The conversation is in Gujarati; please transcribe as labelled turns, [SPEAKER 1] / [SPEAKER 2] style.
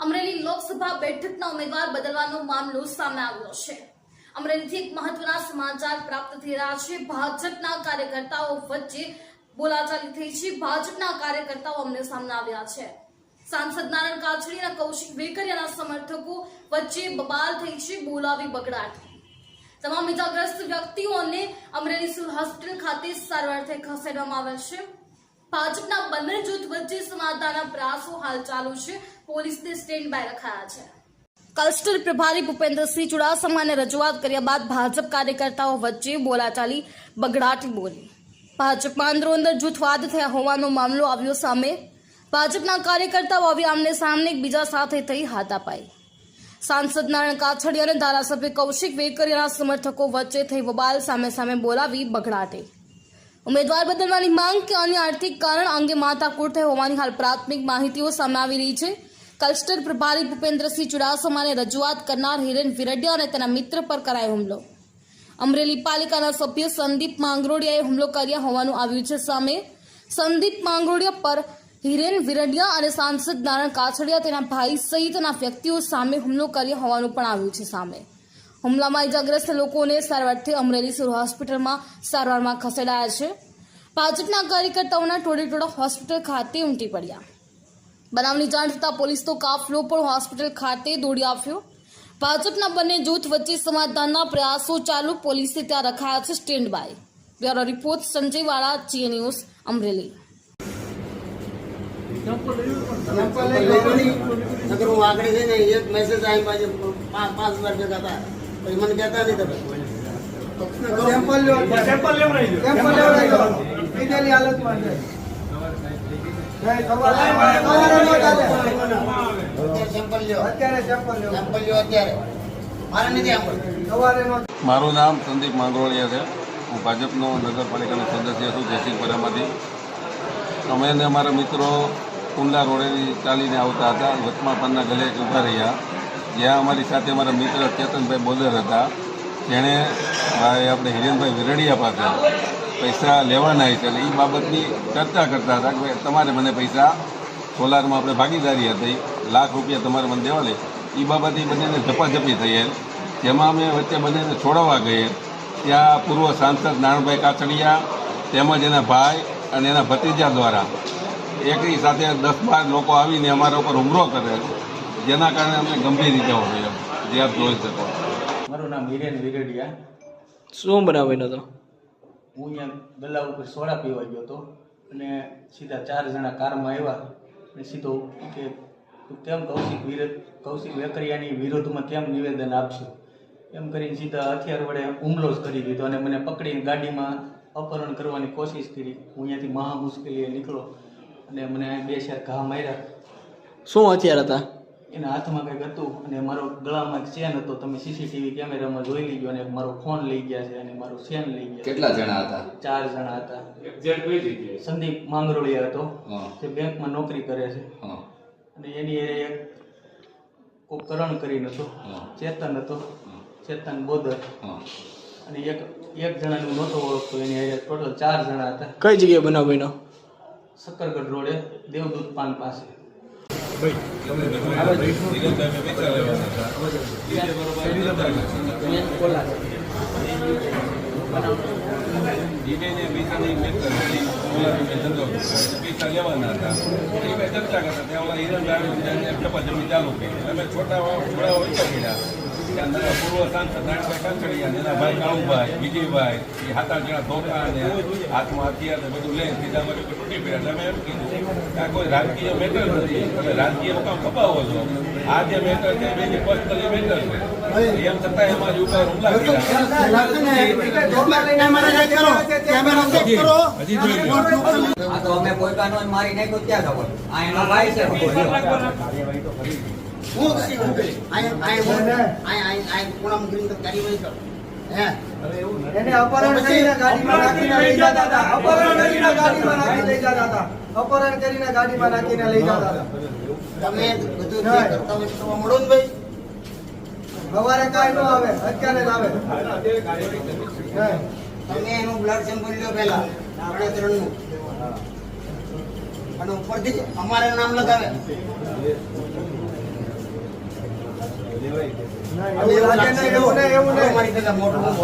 [SPEAKER 1] અમરેલી લોકસભા બેઠકના ઉમેદવાર બદલવાનો મામલો સામે આવ્યો છે. અમરેલીથી એક મહત્વના સમાચાર પ્રાપ્ત થઈ રહ્યા છે. ભાજપના કાર્યકર્તાઓ વચ્ચે બોલાચાલી થઈ છે. ભાજપના કાર્યકર્તાઓ અમને સામે આવ્યા છે. સાંસદ નારાયણ કાછડી અને કૌશિક વેકરિયાના સમર્થકો વચ્ચે બબાલ થઈ છે બોલાવી બગડાટ. તમામ ઇજાગ્રસ્ત વ્યક્તિઓને અમરેલી સિવિલ હોસ્પિટલ ખાતે સારવારથી ખસેડવામાં આવેલ છે. ભાજપના બંને જૂથ વચ્ચે સમાધાનના પ્રયાસો હાલ ચાલુ છે. પોલીસને સ્ટેન્ડ બાય રખાયા છે. કલસ્ટર પ્રભારી ભૂપેન્દ્રસિંહ ચુડાસમાને રજૂઆત કર્યા બાદ ભાજપ કાર્યકર્તાઓ વચ્ચે બોલાચાલી, બગડાટી બોલી. ભાજપમાં અંદરો અંદર જૂથવાદ થયા હોવાનો મામલો આવ્યો સામે. ભાજપના કાર્યકર્તાઓ આવી આમને સામને એકબીજા સાથે થઈ હાથાપાઈ સાંસદ નારાયણ કાછડિયા અને ધારાસભ્ય કૌશિક વેકરિયાના સમર્થકો વચ્ચે થઈ વબાલ સામે સામે બોલાવી બગડાટે. ઉમેદવાર બદલવાની માંગ કે અન્ય આર્થિક કારણ અંગે માથાકૂટ થઈ હોવાની હાલ પ્રાથમિક માહિતીઓ સામે આવી રહી છે. કલસ્ટર પ્રભારી ભૂપેન્દ્રસિંહ ચુડાસમાને રજૂઆત કરનાર હિરેન વિરડિયા અને તેના મિત્ર પર કરાયો હુમલો. અમરેલી પાલિકાના સભ્ય સંદીપ માંગરોડિયાએ હુમલો કર્યા હોવાનું આવ્યું છે સામે. સંદીપ માંગરોડિયા પર હિરેન વિરડિયા અને સાંસદ નારાયણ કાછડિયા તેના ભાઈ સહિતના વ્યક્તિઓ સામે હુમલો કર્યો હોવાનું પણ આવ્યું છે સામે. હુમલામાં ઇજાગ્રસ્ત લોકોને સારવારથી અમરેલી સિવિલ હોસ્પિટલમાં સારવારમાં ખસેડાયા છે ભાજપના કાર્યકર્તાઓના ટોળે ટોળા હોસ્પિટલ ખાતે ઉમટી પડ્યા બનાવની જાણ થતાં પોલીસનો કાફલો પણ હોસ્પિટલ ખાતે દોડી આવ્યો ભાજપના બંને જૂથ વચ્ચે સમાધાનના પ્રયાસો ચાલુ પોલીસે ત્યાં રખાયા છે stand by bureau report Sanjay Vala જીએ ન્યૂઝ અમરેલી
[SPEAKER 2] નકર હું આગળ છે એક મેસેજ આવી પાછો પાંચ પાંચ વાર હતા પછી મને કહેતા નહીં તમે.
[SPEAKER 3] સેમ્પલ
[SPEAKER 4] સેમ્પલ લેવડાવી
[SPEAKER 3] સેમ્પલ લેવડાવી હાલતમાં છે
[SPEAKER 2] મારું
[SPEAKER 5] નામ સંદીપ માંગરોળિયા છે. હું ભાજપનો નગરપાલિકાનો સદસ્ય છું જયસિંહપુરામાંથી. અમે અને અમારા મિત્રો કુંડલા રોડેથી ચાલીને આવતા હતા વચમાં પરના ગલે ઊભા રહ્યા. જ્યાં અમારી સાથે અમારા મિત્ર ચેતનભાઈ બોદર હતા જેણે ભાઈ આપણે હિરેનભાઈ વિરડિયા પાસે પૈસા લેવાના છે એટલે એ બાબતની ચર્ચા કરતા હતા કે ભાઈ તમારે મને પૈસા સોલારમાં આપણે ભાગીદારી હતી, લાખ રૂપિયા તમારે મને દેવા લે એ બાબતે ઈ બંનેને ઝપાઝપી થયેલ જેમાં અમે વચ્ચે બંનેને છોડાવવા ગઈએ ત્યાં પૂર્વ સાંસદ નારણભાઈ કાછડિયા તેમજ એના ભાઈ અને એના ભત્રીજા દ્વારા એકની સાથે દસ બાર લોકો આવીને અમારા ઉપર હુમલો કરે જેના કારણે અમને ગંભીર ઇજાઓ થઈ એમ. જે આપ જોઈ શકો.
[SPEAKER 6] મારું નામ હિરેન વિરડિયા
[SPEAKER 7] શું બનાવેલો હતો?
[SPEAKER 6] હું અહીંયા ગલ્લા ઉપર સોડા પીવા ગયો હતો અને સીધા ચાર જણા કારમાં આવ્યા અને સીધો કે કેમ કૌશિક વિરોધ કૌશિક વેકરિયાની વિરોધમાં કેમ નિવેદન આપશો. એમ કરીને સીધા હથિયાર વડે હુમલો જ કરી દીધો અને મને પકડીને ગાડીમાં અપહરણ કરવાની કોશિશ કરી. હું અહીંયાથી મહા મુશ્કેલીએ નીકળો અને મને બે ચાર ઘા માર્યા.
[SPEAKER 7] શું હથિયાર હતા?
[SPEAKER 6] એના હાથમાં કંઈક હતું અને મારો ગળામાં એક ચેન હતો તમે સીસીટીવી કેમેરામાં જોઈ લીધો અને મારો ફોન લઈ ગયા છે અને મારો ચેન લઈ ગયા
[SPEAKER 8] કેટલા જણા હતા?
[SPEAKER 6] ચાર જણા હતા? સંદીપ માંગરોળિયા હતો
[SPEAKER 8] તે
[SPEAKER 6] જે બેંકમાં નોકરી કરે છે. અને એની એક ઉપકરણ કરણ કરીને હતો ચેતન હતો ચેતન બોદર. અને એક એક જણાનું નહોતો ઓળખતો એની ટોટલ ચાર જણા હતા.
[SPEAKER 7] કઈ જગ્યાએ બનાવ બન્યો?
[SPEAKER 6] સક્કરગઢ રોડે દેવદૂત પાન પાસે.
[SPEAKER 5] સોલારની ધંધો પૈસા લેવાના હતા એ મેં ચર્ચા કરતા ત્યાં ઓલા હિરણ ચાલુ કરી અમે છોટા કર્યા ત્યાં નવા એમ કીધું કે આ કોઈ રાજકીય મેટર
[SPEAKER 9] અમે કોઈ કાનો મારી નાખ્યો, ત્યાં ખબર આ એનો ભાઈ છે.
[SPEAKER 2] કાર્યવાહી કરો હે
[SPEAKER 3] એને અપહરણ કરીને ગાડીમાં નાખીને લઈ જતા હતા. અપહરણ કરીને ગાડીમાં નાખી લઈ જતા હતા. અપહરણ કરીને ગાડીમાં નાખીને લઈ જતા હતા.
[SPEAKER 2] તમે બધું જે કરતા હોય તો મળો ને ભાઈ.
[SPEAKER 3] સવારે કાઈ ન આવે અત્યારે જ આવે.
[SPEAKER 2] તમે એનું બ્લડ સેમ્પલ લ્યો પહેલા આપણે ત્રણનું. અને ઉપરથી અમારે નામ લગાવે. એવું નહીં એવું નહીં